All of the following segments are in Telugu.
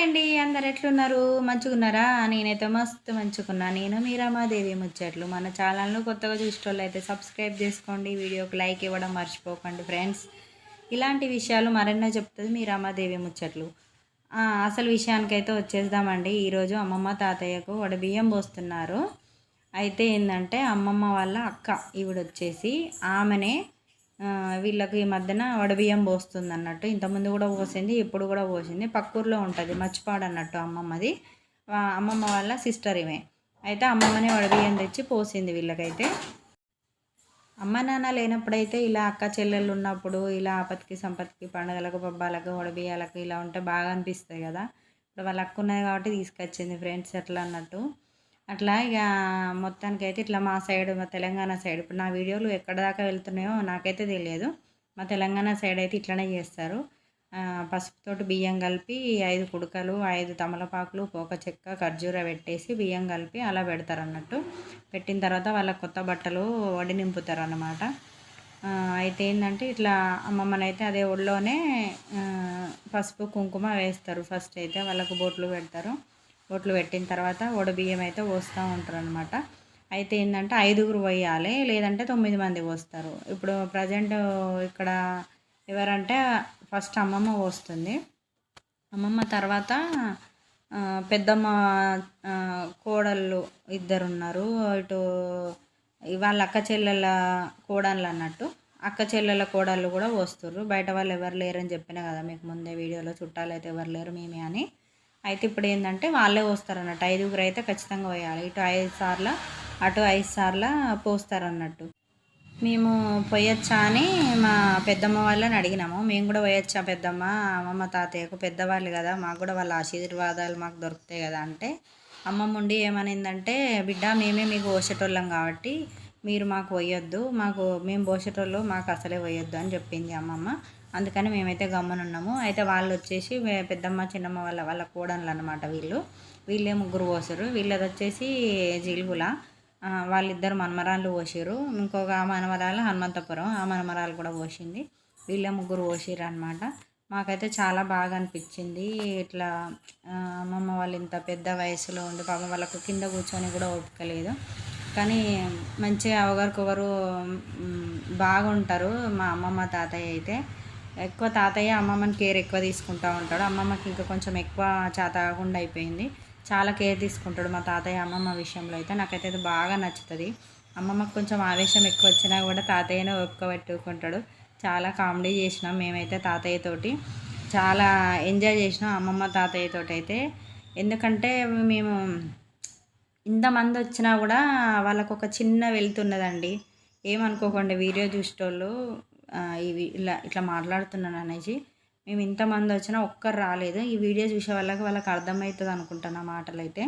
హాయ్ అండి అందరు ఎట్లున్నారు? మంచుకున్నారా నేనైతే మస్తు మంచుకున్నా నేను మీ రమాదేవి ముచ్చట్లు. మన ఛానల్ను కొత్తగా చూసేటోళ్ళు అయితే సబ్స్క్రైబ్ చేసుకోండి వీడియోకి లైక్ ఇవ్వడం మర్చిపోకండి ఫ్రెండ్స్. ఇలాంటి విషయాలు మరెన్నో చెప్తుంది మీ రమాదేవి ముచ్చట్లు. అసలు విషయానికైతే వచ్చేద్దామండి. ఈరోజు అమ్మమ్మ తాతయ్యకు బియ్యం పోస్తున్నారు. అయితే ఏంటంటే అమ్మమ్మ వాళ్ళ అక్క ఈవిడొచ్చేసి ఆమెనే వీళ్ళకి ఈ మధ్యన వడబియ్యం పోస్తుంది అన్నట్టు ఇంతకుముందు కూడా పోసింది ఇప్పుడు కూడా పోసింది. పక్కూర్లో ఉంటుంది మర్చిపాడు అన్నట్టు అమ్మమ్మది. అమ్మమ్మ వాళ్ళ సిస్టర్ ఇవే. అయితే అమ్మమ్మనే వడబియ్యం తెచ్చి పోసింది వీళ్ళకైతే. అమ్మ నాన్న లేనప్పుడైతే ఇలా అక్క చెల్లెళ్ళు ఉన్నప్పుడు ఇలా ఆపత్తికి సంపత్తికి పండుగలకు పబ్బాలకు వడబియ్యాలకు ఇలా ఉంటే బాగా అనిపిస్తాయి కదా. ఇప్పుడు వాళ్ళ అక్క ఉన్నది కాబట్టి తీసుకొచ్చింది ఫ్రెండ్స్ ఎట్లా అన్నట్టు. అట్లా ఇక మొత్తానికి అయితే ఇట్లా మా సైడ్ మా తెలంగాణ సైడ్. ఇప్పుడు నా వీడియోలు ఎక్కడ దాకా వెళ్తున్నాయో నాకైతే తెలియదు. మా తెలంగాణ సైడ్ అయితే ఇట్లనే చేస్తారు. పసుపుతోటి బియ్యం కలిపి ఐదు కుడకలు ఐదు తమలపాకులు పోక చెక్క ఖర్జూర పెట్టేసి బియ్యం కలిపి అలా పెడతారు అన్నట్టు పెట్టిన తర్వాత వాళ్ళ కొత్త బట్టలు వడి నింపుతారు అన్నమాట అయితే ఏంటంటే ఇట్లా అమ్మమ్మనైతే అదే ఒళ్ళోనే పసుపు కుంకుమ వేస్తారు. ఫస్ట్ అయితే వాళ్ళకు బొట్లు పెడతారు. ఓట్లు పెట్టిన తర్వాత బియ్యం అయితే పోస్తూ ఉంటారు అనమాట అయితే ఏంటంటే ఐదుగురు పోయాలి లేదంటే తొమ్మిది మంది పోస్తారు. ఇప్పుడు ప్రజెంట్ ఇక్కడ ఎవరంటే ఫస్ట్ అమ్మమ్మ పోస్తుంది. అమ్మమ్మ తర్వాత పెద్దమ్మ కోడళ్ళు ఇద్దరు ఉన్నారు ఇటు వాళ్ళ అక్క చెల్లెల కోడళ్ళు అన్నట్టు. అక్క చెల్లెల కోడళ్ళు కూడా వస్తుర్రు బయట వాళ్ళు ఎవరు లేరని చెప్పిన కదా మీకు ముందే వీడియోలో చుట్టాలు అయితే ఎవరు లేరు మేమే అని. అయితే ఇప్పుడు ఏంటంటే వాళ్ళే పోస్తారు అన్నట్టు ఐదుగురు అయితే ఖచ్చితంగా పోయాలి. ఇటు ఐదు సార్లు అటు ఐదు సార్లు పోస్తారు అన్నట్టు మేము పోయొచ్చా అని మా పెద్దమ్మ వాళ్ళని అడిగినాము. మేము కూడా పోయొచ్చా పెద్దమ్మ? అమ్మమ్మ తాతయ్యకు పెద్దవాళ్ళు కదా మాకు కూడా వాళ్ళ ఆశీర్వాదాలు మాకు దొరుకుతాయి కదా అంటే అమ్మమ్మ ఉండి ఏమనిందంటే బిడ్డ మేమే మీకు పోసేటోళ్ళం కాబట్టి మీరు మాకు పోయొద్దు. మాకు మేము పోసేటోళ్ళు మాకు అసలే పోయొద్దు అని చెప్పింది అమ్మమ్మ. అందుకని మేమైతే గమ్మనున్నాము. అయితే వాళ్ళు వచ్చేసి పెద్దమ్మ చిన్నమ్మ వాళ్ళ వాళ్ళ కోడన్లు అనమాట వీళ్ళు. వీళ్ళే ముగ్గురు పోసారు. వీళ్ళది వచ్చేసి జిలుగుల వాళ్ళిద్దరు మనమరాళ్ళు పోసారు. ఇంకొక మనమరాలు హనుమంతపురం. ఆ మనమరాలు కూడా పోసింది. వీళ్ళే ముగ్గురు పోసారు అనమాట మాకైతే చాలా బాగా అనిపించింది ఇట్లా అమ్మమ్మ వాళ్ళు ఇంత పెద్ద వయసులో ఉండి పాపం వాళ్ళకు కింద కూర్చొని కూడా ఒప్పుకోలేదు. కానీ మంచిగా ఒకరికొకరు బాగుంటారు మా అమ్మమ్మ తాతయ్య అయితే. ఎక్కువ తాతయ్య అమ్మమ్మని కేర్ ఎక్కువ తీసుకుంటూ ఉంటాడు. అమ్మమ్మకి ఇంకా కొంచెం ఎక్కువ చేతకుండా అయిపోయింది. చాలా కేర్ తీసుకుంటాడు మా తాతయ్య అమ్మమ్మ విషయంలో అయితే. నాకైతే అది బాగా నచ్చుతుంది. అమ్మమ్మకి కొంచెం ఆవేశం ఎక్కువ వచ్చినా కూడా తాతయ్యనే ఓపిక పెట్టుకుంటాడు చాలా కామెడీ చేసినాం మేమైతే తాతయ్యతోటి చాలా ఎంజాయ్ చేసినాం అమ్మమ్మ తాతయ్యతోటి అయితే. ఎందుకంటే మేము ఇంతమంది వచ్చినా కూడా వాళ్ళకు ఒక చిన్న వెళ్తున్నదండి ఏమనుకోకండి వీడియో చూసేటోళ్ళు ఇవి ఇలా ఇట్లా మాట్లాడుతున్నాను అనేసి. మేము ఇంతమంది వచ్చినా ఒక్కరు రాలేదు. ఈ వీడియో చూసే వాళ్ళకి వాళ్ళకి అర్థమవుతుంది అనుకుంటాను ఆ మాటలు అయితే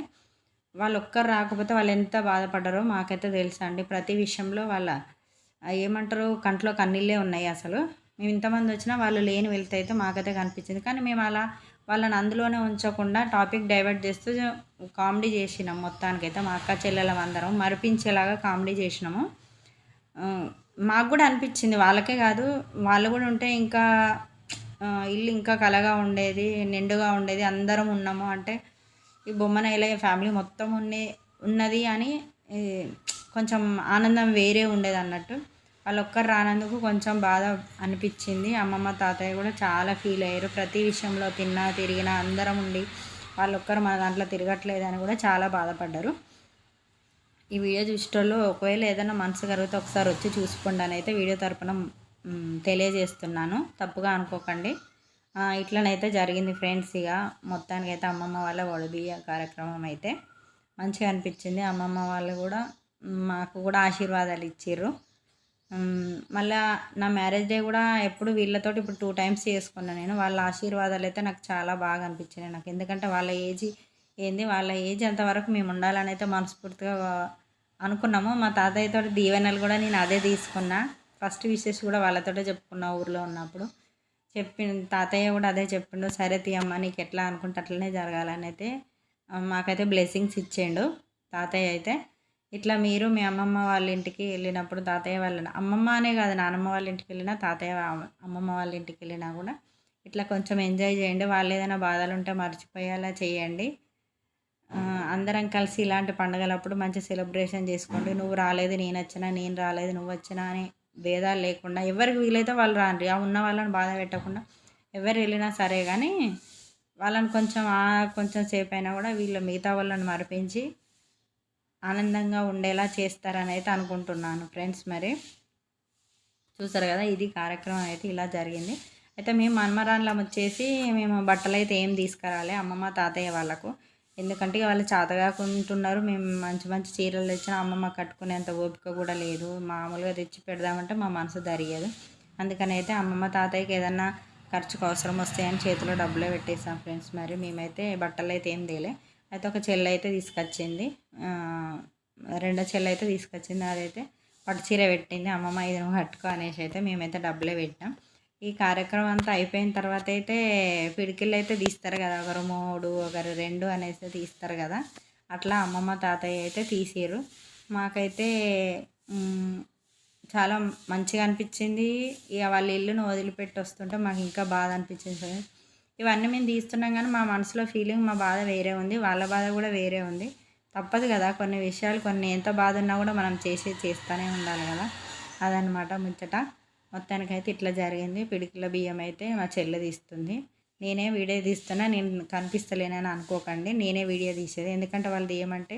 వాళ్ళు ఒక్కరు రాకపోతే వాళ్ళు ఎంత బాధపడ్డారో మాకైతే తెలుసా అండి. ప్రతి విషయంలో వాళ్ళ ఏమంటారు కంట్లో కన్నీళ్ళే ఉన్నాయి అసలు. మేము ఇంతమంది వచ్చినా వాళ్ళు లేని వెళ్తే అయితే మాకైతే కనిపించింది. కానీ మేము అలా వాళ్ళని అందులోనే ఉంచకుండా టాపిక్ డైవర్ట్ చేస్తూ కామెడీ చేసినాం. మొత్తానికైతే మా అక్క చెల్లెలం అందరం మరిపించేలాగా కామెడీ చేసినాము. మాకు కూడా అనిపించింది. వాళ్ళకే కాదు వాళ్ళు కూడా ఉంటే ఇంకా ఇల్లు ఇంకా కలగా ఉండేది నిండుగా ఉండేది అందరం ఉన్నాము. అంటే ఈ బొమ్మన ఇలా ఫ్యామిలీ మొత్తం ఉండే ఉన్నది అని కొంచెం ఆనందం వేరే ఉండేది అన్నట్టు. వాళ్ళు ఒక్కరు రానందుకు కొంచెం బాధ అనిపించింది. అమ్మమ్మ తాతయ్య కూడా చాలా ఫీల్ అయ్యారు. ప్రతి విషయంలో తిన్నా తిరిగినా అందరం ఉండి వాళ్ళు ఒక్కరు మన దాంట్లో తిరగట్లేదు అని కూడా చాలా బాధపడ్డారు. ఈ వీడియో చూసేటోళ్ళు ఒకవేళ ఏదైనా మనసు కరిగితే ఒకసారి వచ్చి చూసుకోండి అని అయితే వీడియో తరపున తెలియజేస్తున్నాను. తప్పుగా అనుకోకండి. ఇట్లనైతే జరిగింది ఫ్రెండ్స్ ఇక. మొత్తానికైతే అమ్మమ్మ వాళ్ళ వడబియ్య కార్యక్రమం అయితే మంచిగా అనిపించింది. అమ్మమ్మ వాళ్ళు కూడా మాకు కూడా ఆశీర్వాదాలు ఇచ్చారు మళ్ళా నా మ్యారేజ్ డే కూడా ఎప్పుడు వీళ్ళతోటి ఇప్పుడు టూ టైమ్స్ చేసుకున్నాను నేను. వాళ్ళ ఆశీర్వాదాలు అయితే నాకు చాలా బాగా అనిపించినాయి నాకు. ఎందుకంటే వాళ్ళ ఏజ్ ఏంది? వాళ్ళ ఏజ్ అంతవరకు మేము ఉండాలని అయితే మనస్ఫూర్తిగా అనుకున్నాము. మా తాతయ్యతో దీవెనలు కూడా నేను అదే తీసుకున్నా. ఫస్ట్ విషెస్ కూడా వాళ్ళతోటే చెప్పుకున్నా ఊర్లో ఉన్నప్పుడు. చెప్పి తాతయ్య కూడా అదే చెప్పిండు. సరే తీయమ్మ నీకు ఎట్లా అనుకుంటే అట్లనే జరగాలని అయితే మాకైతే బ్లెస్సింగ్స్ ఇచ్చిండు తాతయ్య అయితే. ఇట్లా మీరు మీ అమ్మమ్మ వాళ్ళ ఇంటికి వెళ్ళినప్పుడు తాతయ్య వాళ్ళ అమ్మమ్మ అనే కాదు నానమ్మ వాళ్ళ ఇంటికి వెళ్ళినా తాతయ్య అమ్మమ్మ వాళ్ళ ఇంటికి వెళ్ళినా కూడా ఇట్లా కొంచెం ఎంజాయ్ చేయండి. వాళ్ళు ఏదైనా బాధలు ఉంటే మర్చిపోయేలా చేయండి. అందరం కలిసి ఇలాంటి పండుగలప్పుడు మంచి సెలబ్రేషన్ చేసుకోండి. నువ్వు రాలేదు నేను వచ్చినా నేను రాలేదు నువ్వు వచ్చినా అని భేదాలు లేకుండా ఎవరికి వీలైతే వాళ్ళు రాండి ఆ ఉన్న వాళ్ళని బాధ పెట్టకుండా ఎవరు వెళ్ళినా సరే కానీ వాళ్ళని కొంచెం కొంచెం సేపు అయినా కూడా వీళ్ళు మిగతా వాళ్ళని మరిపించి ఆనందంగా ఉండేలా చేస్తారని అయితే అనుకుంటున్నాను ఫ్రెండ్స్ మరి. చూసారు కదా ఇది కార్యక్రమం అయితే ఇలా జరిగింది. అయితే మేము మన్మరాన్లం వచ్చేసి మేము బట్టలు అయితే ఏం తీసుకురాలే అమ్మమ్మ తాతయ్య వాళ్ళకు. ఎందుకంటే ఇక వాళ్ళు చేతగాకుంటున్నారు మేము మంచి మంచి చీరలు తెచ్చిన అమ్మమ్మ కట్టుకునేంత ఓపిక కూడా లేదు. మామూలుగా తెచ్చి పెడదామంటే మా మనసు జరిగేది అందుకని అయితే అమ్మమ్మ తాతయ్యకి ఏదన్నా ఖర్చుకు అవసరం వస్తాయని చేతిలో డబ్బులే పెట్టేసాం ఫ్రెండ్స్. మరి మేమైతే బట్టలు అయితే ఏం తేలే. అయితే ఒక చెల్లి అయితే తీసుకొచ్చింది. రెండో చెల్లి అయితే తీసుకొచ్చింది. అదైతే పట్టు చీర పెట్టింది. అమ్మమ్మ ఇది నువ్వు కట్టుకో అనేసి అయితే మేమైతే డబ్బులే పెట్టాం. ఈ కార్యక్రమం అంతా అయిపోయిన తర్వాత అయితే పిడికిళ్ళు అయితే తీస్తారు కదా ఒకరు మూడు ఒకరు రెండు అనేసి తీస్తారు కదా. అట్లా అమ్మమ్మ తాతయ్య అయితే తీసారు మాకైతే చాలా మంచిగా అనిపించింది. ఇక వాళ్ళ ఇల్లును వదిలిపెట్టి వస్తుంటే మాకు ఇంకా బాధ అనిపించింది ఇవన్నీ మేము తీస్తున్నాం కానీ మా మనసులో ఫీలింగ్ మా బాధ వేరే ఉంది. వాళ్ళ బాధ కూడా వేరే ఉంది. తప్పదు కదా కొన్ని విషయాలు కొన్ని ఎంత బాధ ఉన్నా కూడా మనం చేసే చేస్తూనే ఉండాలి కదా. అదనమాట ముచ్చట. మొత్తానికైతే ఇట్లా జరిగింది. పిడికిల బియ్యం అయితే మా చెల్లె తీస్తుంది. నేనే వీడియో తీస్తున్నా నేను కనిపిస్తలేనని అనుకోకండి. నేనే వీడియో తీసేది. ఎందుకంటే వాళ్ళు తీయమంటే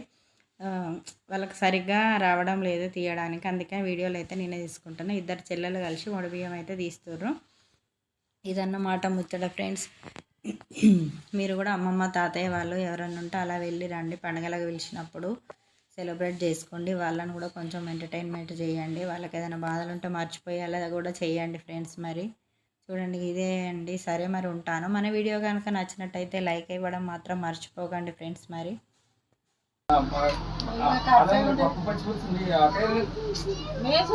వాళ్ళకి సరిగ్గా రావడం లేదు తీయడానికి. అందుకని వీడియోలు అయితే నేనే తీసుకుంటాను ఇద్దరు చెల్లెలు కలిసి వడ బియ్యం అయితే తీస్తుర్రు. ఇదన్నమాట ముచ్చట ఫ్రెండ్స్. మీరు కూడా అమ్మమ్మ తాతయ్య వాళ్ళు ఎవరన్నా ఉంటే అలా వెళ్ళి రండి. పండగలకు పిలిచినప్పుడు సెలబ్రేట్ చేసుకోండి. వాళ్ళని కూడా కొంచెం ఎంటర్టైన్మెంట్ చేయండి. వాళ్ళకి ఏదైనా బాధలు ఉంటే మర్చిపోయేలా కూడా చేయండి ఫ్రెండ్స్ మరి. చూడండి ఇదే అండి. సరే మరి ఉంటాను. మన వీడియో కనుక నచ్చినట్టయితే లైక్ ఇవ్వడం మాత్రం మర్చిపోకండి ఫ్రెండ్స్ మరి. నీకు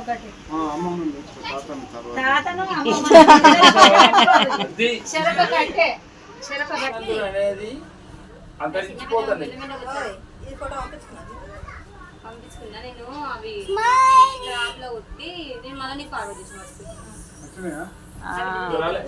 ఒకటి. తాతను అమ్మమ్మ శరప కట్టే. శరప కట్టే. అనేది అంతరించిపోతుంది పంపించుకున్నా నేను అవి యాప్లో కొట్టి నేను మళ్ళీ నీకు ఫార్వర్డ్ చేసిన చూడాలి.